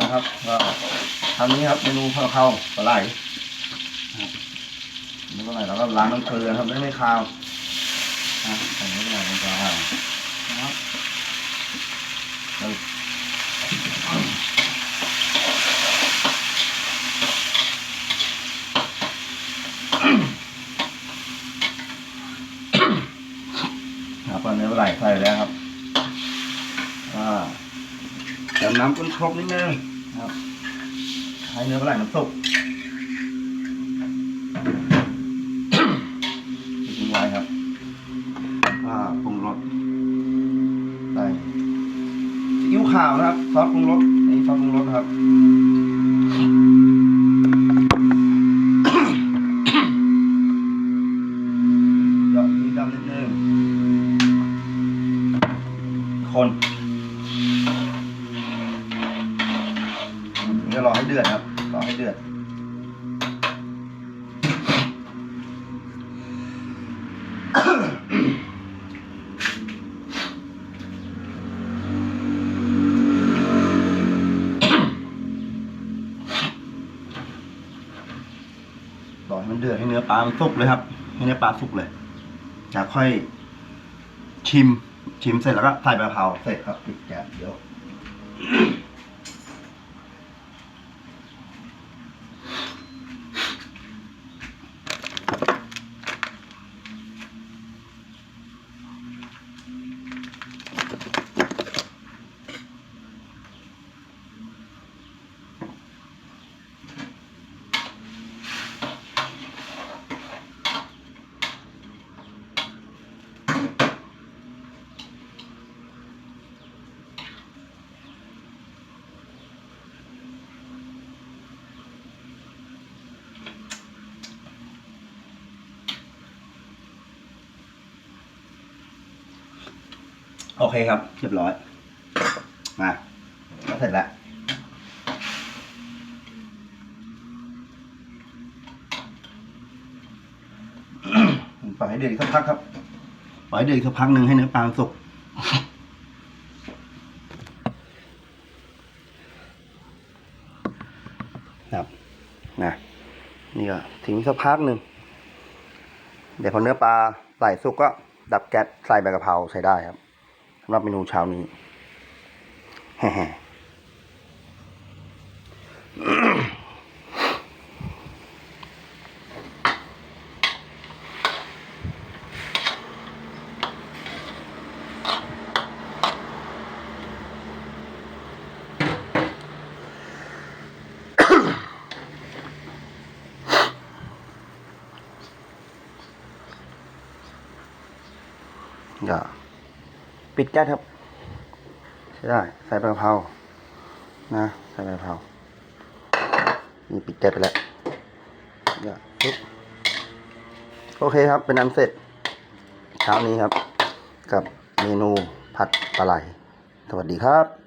นะครับก็ทำนี้ครับเมนูข้าวเขาปลาไหลนะครับปลาไหลเราก็ล้างน้ำเกลือครับไม่ไม่คาวนะใส่นื้อปลาไหลลงไปนะครับครับก็เนื้อปลาไหลใส่แล้วครับอ่า เติ มน้ำก้นครกนิดนึงนะครับให้เนื้อปลาไหลน้ำสุกทิ้งไว้ครับว่าปรุงรสใส่ซีอิ๊วขาวนะครับซอสปรุงรสนี่ซอสปรุงรสนะครับหยอดซีอิ๊วดำนิดนึงคน ให้เดือดครับรอให้เดือด รอให้มันเดือดให้เนื้อปลามันสุกเลยครับ ให้เนื้อปลาสุกเลยจากค่อยชิมชิมเสร็จแล้วก็ใส่ใบกะเพราเสร็จครับปิดแก๊สเดี๋ยว โอเคครับ เรียบร้อย มาก็เสร็จแล้วปล่อยให้เดือดอีกสักพักครับ ปล่อยเดือดอีกสักพักหนึ่งให้เนื้อปลาสุก ครับ นะ นี่ก็ทิ้งสักพักหนึ่ง เดี๋ยวพอเนื้อปลาใส่สุกก็ดับแก๊สใส่ใบกะเพราใช้ได้ครับ สำหรับเมนูเช้านี้ฮ่ๆก็ ปิดแก๊สครับใช่ได้ใส่ใบกะเพรานะใส่ใบกะเพรานี่ปิดแก๊สไปแล้วอย่าปุ๊บโอเคครับ เป็นน้ำเสร็จเช้านี้ครับ กับเมนูผัดปลาไหลสวัสดีครับ